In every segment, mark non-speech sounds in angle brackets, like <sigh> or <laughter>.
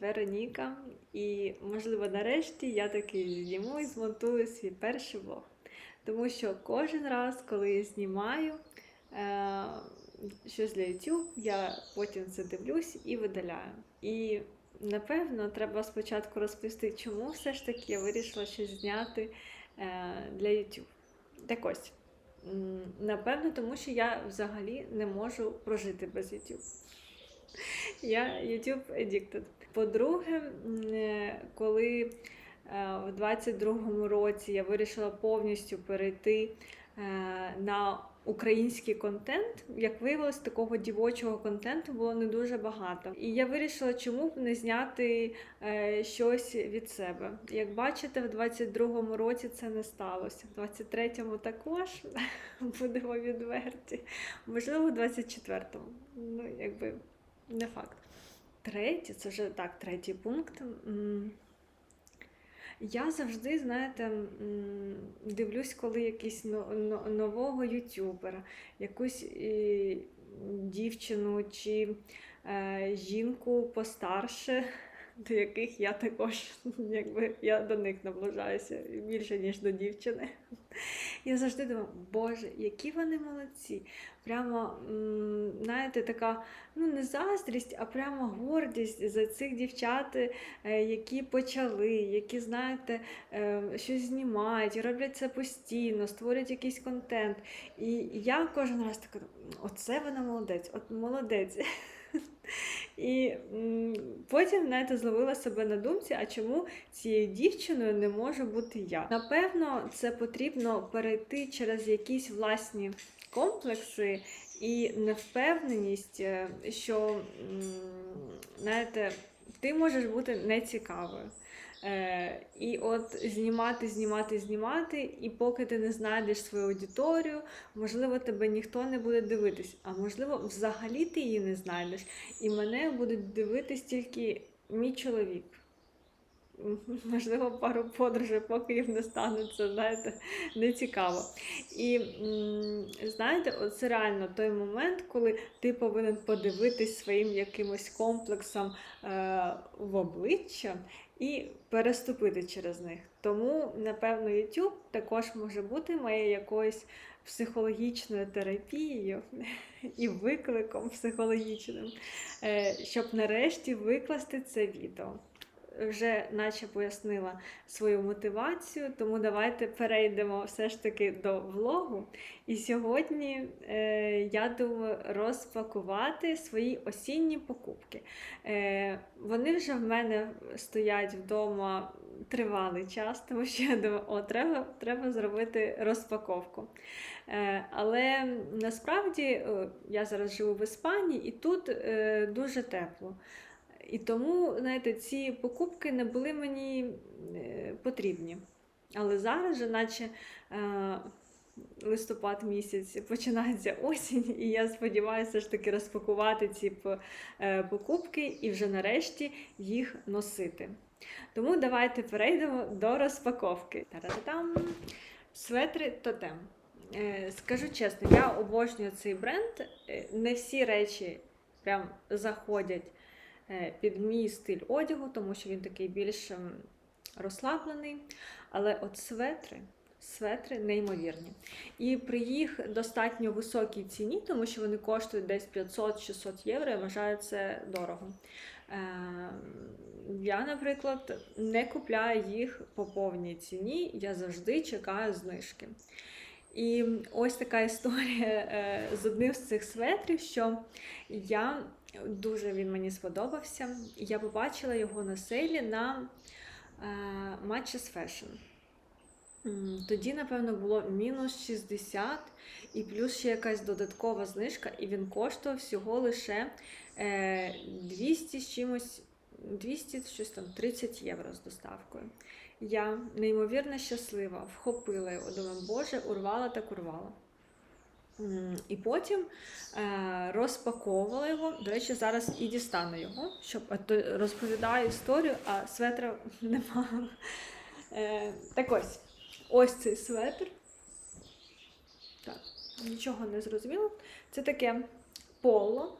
Вероніка, і, можливо, нарешті я таки зніму і змонтую свій перший влог. Тому що кожен раз, коли я знімаю е- щось для YouTube, я потім це дивлюсь і видаляю. І напевно треба спочатку розповісти, чому все ж таки я вирішила щось зняти е- для YouTube. Так ось. Напевно, тому що я взагалі не можу прожити без YouTube. <laughs> Я YouTube addicted. По-друге, е, коли е, в 22-му році я вирішила повністю перейти е, на український контент, як виявилось, такого дівочого контенту було не дуже багато. І я вирішила, чому б не зняти щось від себе. Як бачите, в 22-му році це не сталося. В 23-му також <laughs> будемо відверті. Можливо, в 24-му. Ну, якби не факт. Третє, це вже так, третій пункт. Я завжди, знаєте, дивлюсь, коли якийсь но- но- нового ютюбера, якусь дівчину чи е, жінку постарше, до яких я також, <laughs> якби я до них наближаюся більше, ніж до дівчини. Я завжди думаю, Боже, які вони молодці. Прямо, знаєте, така ну не заздрість, а прямо гордість за цих дівчат, е, які почали, які, знаєте, е, щось знімають, роблять це постійно, створюють якийсь контент. І я кожен раз така, оце вона молодець, от молодець. І потім знаєте, зловила себе на думці, а чому цією дівчиною не можу бути я? Напевно, це потрібно перейти через якісь власні комплекси і невпевненість, е, що знаєте, ти можеш бути нецікавою. Е, і от знімати, знімати, знімати, і поки ти не знайдеш свою аудиторію, можливо, тебе ніхто не буде дивитись, а можливо, взагалі ти її не знайдеш. І мене будуть дивитись тільки мій чоловік. <laughs> Можливо, пару подружок, поки їм не станеться, знаєте, не цікаво. І знаєте, це реально той момент, коли ти повинен подивитись своїм якимось комплексом е, в обличчя і переступити через них. Тому, напевно, YouTube також може бути моєю якоюсь психологічною терапією і викликом психологічним, е, щоб нарешті викласти це відео. Вже наче пояснила свою мотивацію, тому давайте перейдемо все ж таки до влогу. І сьогодні е, я думаю розпакувати свої осінні покупки. Е, вони вже в мене стоять вдома тривалий час, тому що я думаю, о, треба, треба зробити розпаковку. Е, але насправді е, я зараз живу в Іспанії і тут е, дуже тепло. І тому, знаєте, ці покупки не були мені е, потрібні. Але зараз же, наче е, листопад місяць, починається осінь, і я сподіваюся ж таки розпакувати ці е, покупки і вже нарешті їх носити. Тому давайте перейдемо до розпаковки. Та-да-да-дам! Светри Тотем. Е, Скажу чесно, я обожнюю цей бренд. Не всі речі прям заходять під мій стиль одягу, тому що він такий більш ем, розслаблений. Але от светри, светри неймовірні. І при їх достатньо високій ціні, тому що вони коштують десь 500-600 євро, я вважаю це дорого. Е, Я, наприклад, не купляю їх по повній ціні, я завжди чекаю знижки. І ось така історія е, з одним з цих светрів, що я дуже він мені сподобався. Я побачила його на сейлі на е, Matches Fashion. Тоді, напевно, було мінус 60 і плюс ще якась додаткова знижка, і він коштував всього лише е, 200 з чимось, 200 щось там 30 євро з доставкою. Я неймовірно щаслива, вхопила його, думаю, Боже, урвала так урвала. І потім е, розпаковувала його. До речі, зараз і дістану його, щоб розповідаю історію, а светра <laughs> немає. Е, так ось, ось цей светр. Так, нічого не зрозуміло. Це таке поло.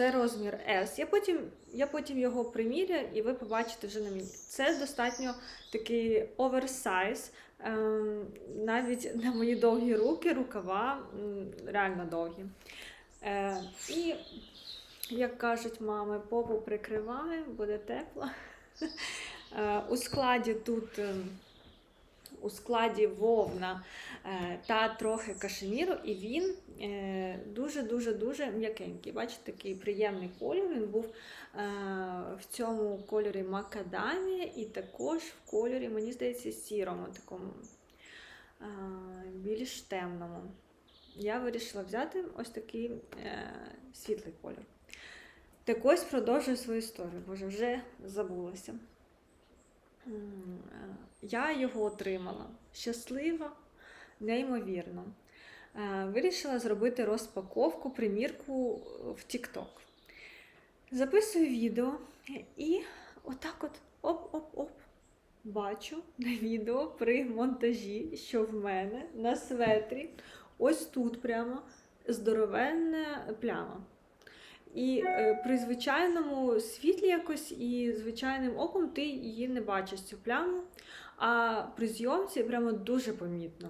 Це розмір S. Я потім, я потім його приміряю, і ви побачите вже на мені. Це достатньо такий оверсайз. Ем, навіть на мої довгі руки, рукава реально довгі. Е, і, як кажуть мами, попу прикриває, буде тепло. <laughs> Е, у складі тут. У складі вовна е, та трохи кашеміру, і він дуже-дуже-дуже м'якенький. Бачите, такий приємний колір. Він був е, в цьому кольорі макадамія і також в кольорі, мені здається, сірому, такому е, більш темному. Я вирішила взяти ось такий світлий колір. Так ось продовжую свою історію, боже, вже забулася. Е, Я його отримала щаслива, неймовірно. Е, Вирішила зробити розпаковку, примірку в TikTok. Записую відео і отак от оп-оп-оп. Бачу на відео при монтажі, що в мене на светрі ось тут прямо здоровенна пляма. І е, при звичайному світлі якось і звичайним оком ти її не бачиш цю пляму, а при зйомці прямо дуже помітно.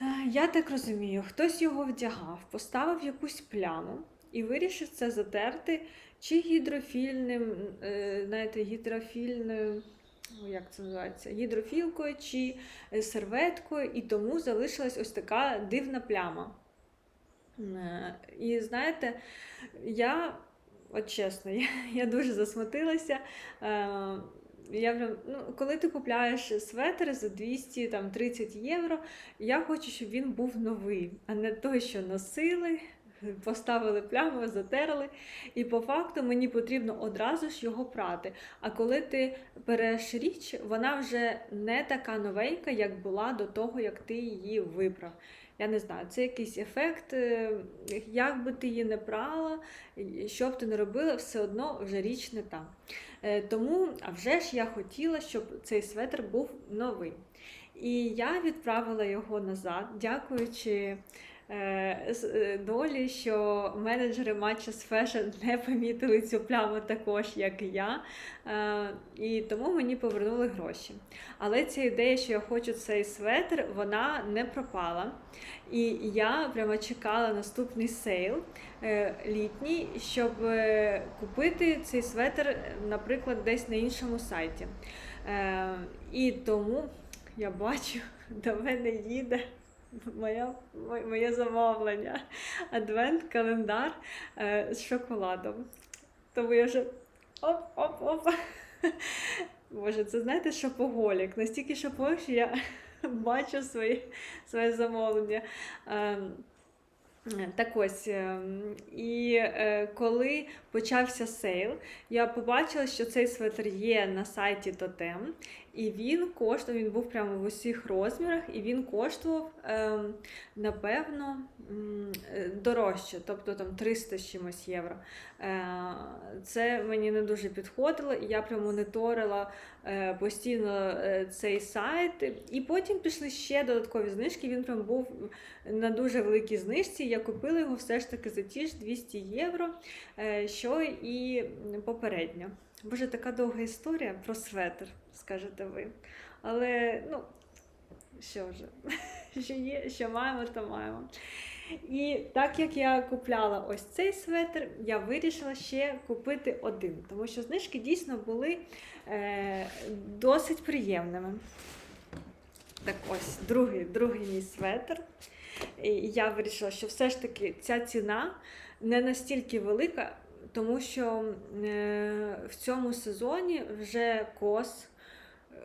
Е, Я так розумію, хтось його вдягав, поставив якусь пляму і вирішив це затерти чи гідрофільним, е, знаєте, гідрофільною, як це називається, гідрофілкою чи серветкою, і тому залишилась ось така дивна пляма. Е, І знаєте, я, от чесно, <laughs> я, я дуже засмутилася. Е, Я прям, ну, коли ти купляєш светр за 200 там, 30 євро, я хочу, щоб він був новий, а не той, що носили, поставили пляму, затерли. І по факту мені потрібно одразу ж його прати. А коли ти береш річ, вона вже не така новенька, як була до того, як ти її вибрав. Я не знаю, це якийсь ефект. е, Як би ти її не прала, що б ти не робила, все одно вже річ не та. Е, Тому, а вже ж я хотіла, щоб цей светр був новий. І я відправила його назад, дякуючи долі, що менеджери Matches Fashion не помітили цю пляму також, як і я. Е, І тому мені повернули гроші. Але ця ідея, що я хочу цей светр, вона не пропала. І я прямо чекала наступний сейл е, літній, щоб е, купити цей светр, е, наприклад, десь на іншому сайті. Е, І тому я бачу, до мене їде моя, моє- замовлення. Адвент-календар е, з шоколадом. Тому я вже оп-оп-оп. Боже, це знаєте, шопоголік. Настільки шопоголік, що я <laughs> бачу свої, своє замовлення. Ем, Так ось, ем, і е, коли почався сейл, я побачила, що цей светр є на сайті Totem, і він коштував, він був прямо в усіх розмірах, і він коштував, ем, напевно, е, дорожче, тобто там 300 з чимось євро. Е, Це мені не дуже підходило, і я прямо моніторила е, постійно е, цей сайт. І потім пішли ще додаткові знижки. Він прям був на дуже великій знижці. Я купила його все ж таки за ті ж 200 євро, е, що і попередньо. Боже, така довга історія про светр, скажете ви. Але ну, що вже, <laughs> що є, що маємо, то маємо. І так як я купляла ось цей светр, я вирішила ще купити один, тому що знижки дійсно були е, досить приємними. Так ось, другий, другий мій светр. І я вирішила, що все ж таки ця ціна не настільки велика, тому що е, в цьому сезоні вже кос,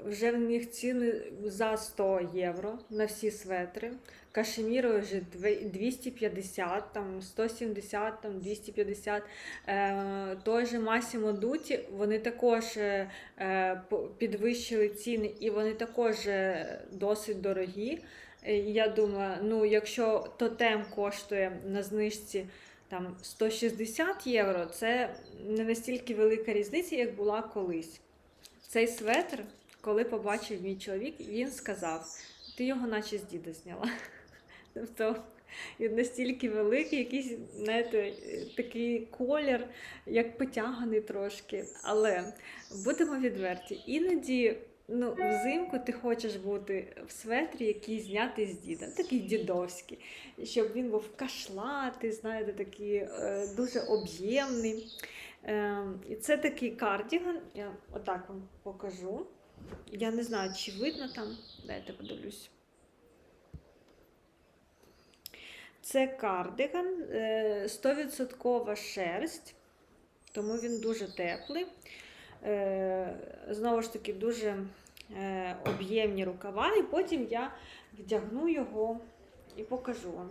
вже в них ціни за 100 євро на всі светри. Кашемірові вже 250, там 170, там 250. Е, той же Massimo Dutti, вони також е, підвищили ціни і вони також досить дорогі. Я думаю, ну якщо тотем коштує на знижці там 160 євро, це не настільки велика різниця, як була колись. Цей светр, коли побачив мій чоловік, він сказав: ти його наче з діда зняла. <laughs> Тобто Він настільки великий, якийсь, знаєте, такий колір, як потяганий трошки. Але будемо відверті, іноді. Ну, взимку ти хочеш бути в светрі, який знятий з діда, такий дідовський, щоб він був кашлатий, знаєте, такий е, дуже об'ємний. Е, і це такий кардіган. Я отак вам покажу. Я не знаю, чи видно там. Дайте подивлюсь. Це кардиган, е, 100% шерсть, тому він дуже теплий. Е, Знову ж таки, дуже е, об'ємні рукава, і потім я вдягну його і покажу вам.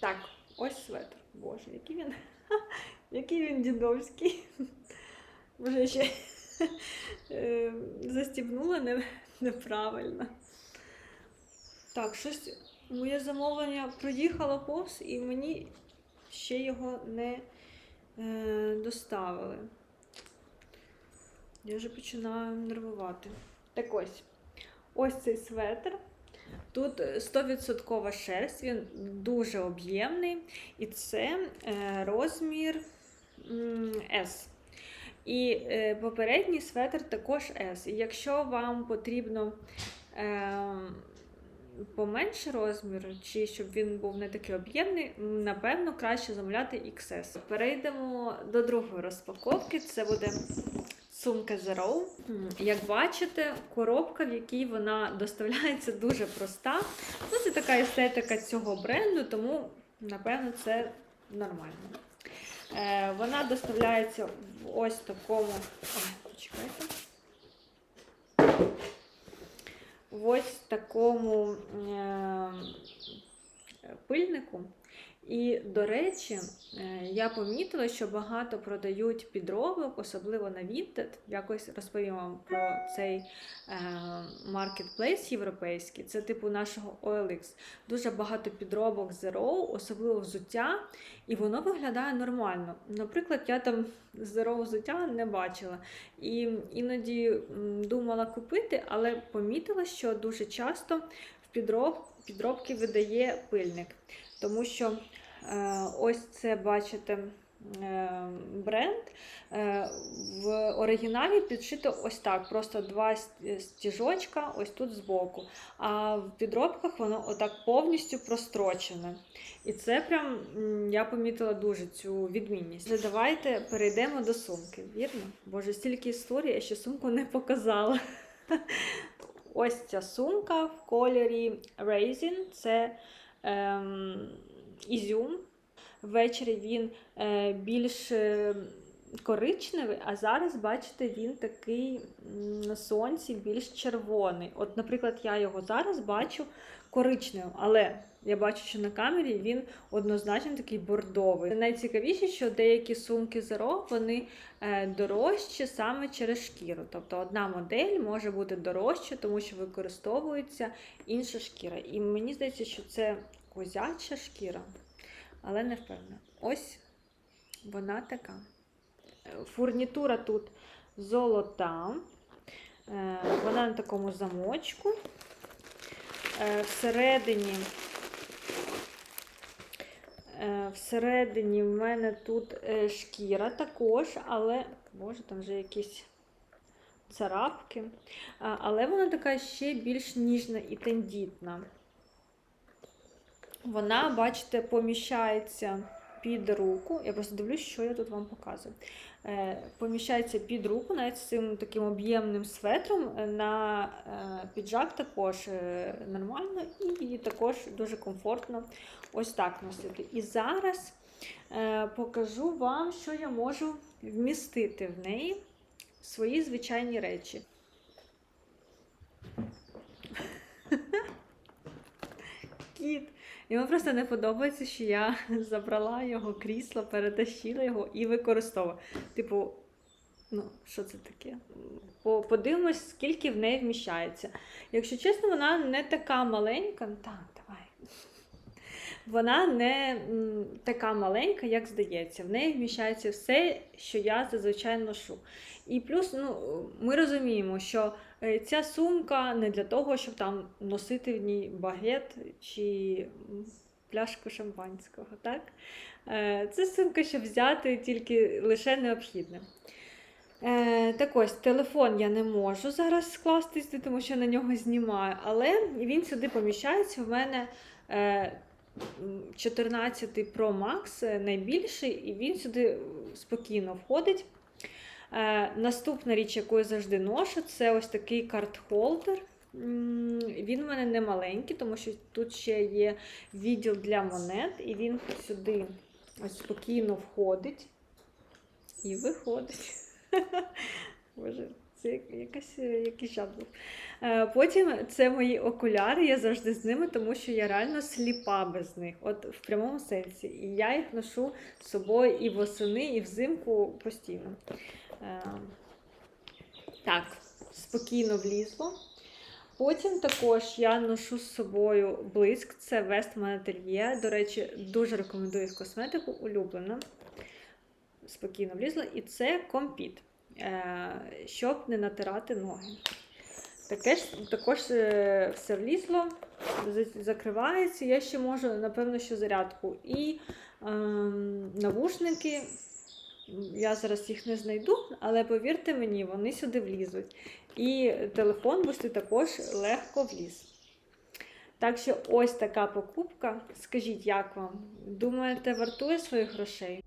Так, ось светр. Боже, який він, <laughs> який він дідовський. <laughs> Боже, ще е, застібнула неправильно. Так, щось моє замовлення проїхало повз і мені ще його не е, доставили. Я вже починаю нервувати. Так ось. Ось цей светр. Тут 100% шерсть, він дуже об'ємний. І це е, розмір S. І е, попередній светр також S. І якщо вам потрібно е, поменше розміру, чи щоб він був не такий об'ємний, напевно, краще замовляти XS. Перейдемо до другої розпаковки. Це буде сумка Zero. Як бачите, коробка, в якій вона доставляється, дуже проста. Ну, це така естетика цього бренду, тому, напевно, це нормально. Е, вона доставляється в ось такому. Ой, почекайте. В ось такому е, пильнику. І, до речі, е, я помітила, що багато продають підробок, особливо на Vinted. Якось розповім вам про цей маркетплейс європейський. Це типу нашого OLX. Дуже багато підробок Zero, особливо взуття, і воно виглядає нормально. Наприклад, я там Zero взуття не бачила. І іноді думала купити, але помітила, що дуже часто в підроб, підробки видає пильник. Тому що е, ось це, бачите, е, бренд. Е, в оригіналі підшито ось так, просто два ст- стіжочка ось тут збоку. А в підробках воно отак повністю прострочене. І це прям я помітила дуже цю відмінність. Вже давайте перейдемо до сумки, вірно? Боже, стільки історій, я ще сумку не показала. Ось ця сумка в кольорі Raisin. Це ем, ізюм. Ввечері він е, більш е, коричневий, а зараз, бачите, він такий на сонці більш червоний. От, наприклад, я його зараз бачу коричневим, але я бачу, що на камері він однозначно такий бордовий. Найцікавіше, що деякі сумки Zero, вони е, дорожчі саме через шкіру. Тобто одна модель може бути дорожча, тому що використовується інша шкіра. І мені здається, що це козяча шкіра, але не впевнена. Ось вона така. Фурнітура тут золота. Е, Вона на такому замочку. Е, Всередині, е, всередині в мене тут шкіра також, але, боже, там вже якісь царапки. Але вона така ще більш ніжна і тендітна. Вона, бачите, поміщається під руку. Я просто дивлюсь, що я тут вам показую. Е, поміщається під руку, навіть з цим таким об'ємним светром. Е, На е, піджак також нормально і також дуже комфортно ось так носити. І зараз покажу вам, що я можу вмістити в неї свої звичайні речі. <laughs> Кіт. Йому просто не подобається, що я <laughs> забрала його крісло, перетащила його і використовую. Типу, ну, що це таке? Подивимось, скільки в неї вміщається. Якщо чесно, вона не така маленька. Так. Вона не така маленька, як здається. В неї вміщається все, що я зазвичай ношу. І плюс, ну, ми розуміємо, що Е, Ця сумка не для того, щоб там носити в ній багет чи пляшку шампанського. Так? Е, Це сумка, щоб взяти тільки лише необхідне. Е, так ось, телефон я не можу зараз скласти, тому що на нього знімаю, але він сюди поміщається. В мене 14 Pro Max е, найбільший, і він сюди спокійно входить. Е, наступна річ, яку я завжди ношу, це ось такий карт-холдер. Він у мене не маленький, тому що тут ще є відділ для монет, і він сюди ось спокійно входить і виходить. <laughs> Боже, це якась, якийсь жарт був. Е, Потім це мої окуляри, я завжди з ними, тому що я реально сліпа без них, от в прямому сенсі. І я їх ношу з собою і восени, і взимку постійно. Е, Так, спокійно влізло. Потім також я ношу з собою блиск, це Westman Atelier. До речі, дуже рекомендую їх косметику, улюблена. Спокійно влізла. І це компіт, щоб не натирати ноги. Таке ж, також е, все влізло, закривається. Я ще можу, напевно, що зарядку. І ем, навушники. Я зараз їх не знайду, але повірте мені, вони сюди влізуть. І телефон бусти також легко вліз. Так що ось така покупка. Скажіть, як вам? Думаєте, вартує своїх грошей?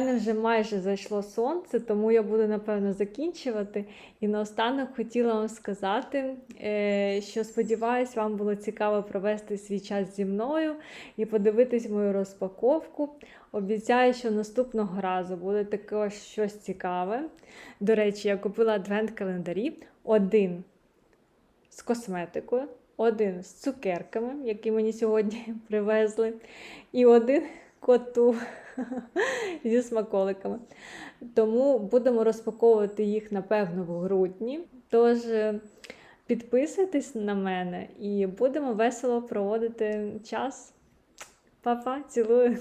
Мене вже майже зайшло сонце, тому я буду напевно закінчувати. І наостанок хотіла вам сказати, е, що сподіваюсь, вам було цікаво провести свій час зі мною і подивитись мою розпаковку. Обіцяю, що наступного разу буде також щось цікаве. До речі, я купила адвент-календарі один з косметикою, один з цукерками, які мені сьогодні <laughs> привезли, і один коту зі смаколиками. Тому будемо розпаковувати їх, напевно, в грудні. Тож е, підписуйтесь на мене і будемо весело проводити час. Па-па, цілую!